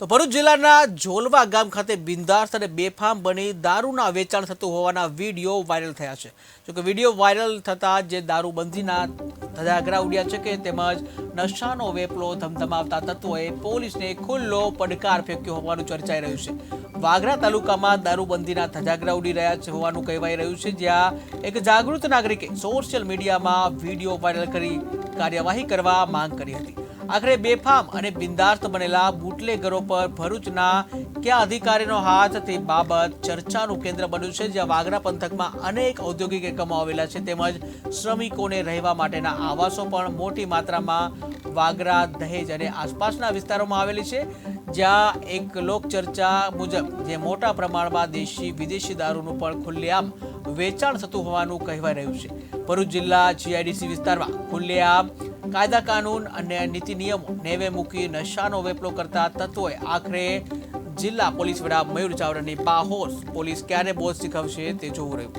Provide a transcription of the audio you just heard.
તો ભરૂચ જિલ્લાના ઝોલવા ગામ ખાતે બિંદાસ અને બેફામ બની દારૂના વેચાણ થતું હોવાના વીડિયો વાયરલ થયા છે. જોકે વીડિયો વાયરલ થતાં જે દારૂબંધીના ધજાગરા ઉડ્યા છે કે તેમજ નશાનો વેપલો ધમધમાવતા તત્વોએ પોલીસને ખુલ્લો પડકાર ફેંક્યો હોવાનું ચર્ચાઈ રહ્યું છે. વાગરા તાલુકામાં દારૂબંધીના ધજાગરા ઉડી રહ્યા છે હોવાનું કહેવાઈ રહ્યું છે, જ્યાં એક જાગૃત નાગરિકે સોશિયલ મીડિયામાં વીડિયો વાયરલ કરી કાર્યવાહી કરવા માંગ કરી હતી. આખરે બેફામ અને બિંદાસ્ત બનેલા બુટલેગરો પર ભરૂચના કયા અધિકારીનો હાથ તે બાબત ચર્ચાનું કેન્દ્ર બન્યું છે, જ્યાં વાગરા પંથકમાં અનેક ઔદ્યોગિક એકમો આવેલા છે, તેમજ શ્રમિકોને રહેવા માટેના આવાસો પણ મોટી માત્રામાં વાગરા, દહેજ અને આસપાસના વિસ્તારોમાં આવેલી છે, જ્યાં એક લોકચર્ચા મુજબ જે મોટા પ્રમાણમાં દેશી વિદેશી દારૂનું પણ ખુલ્લેઆમ વેચાણ થતું હોવાનું કહેવાય રહ્યું છે. ભરૂચ જિલ્લા જીઆઈડીસી વિસ્તારમાં ખુલ્લેઆમ કાયદા કાનૂન અને નીતિ નિયમો નેવે મૂકી નશાનો વેપલો કરતા તત્વોએ આખરે જિલ્લા પોલીસ વડા મયુર ચાવડાની બાહોશ પોલીસ ક્યારે બોઝ શીખવશે તે જોવું રહ્યું.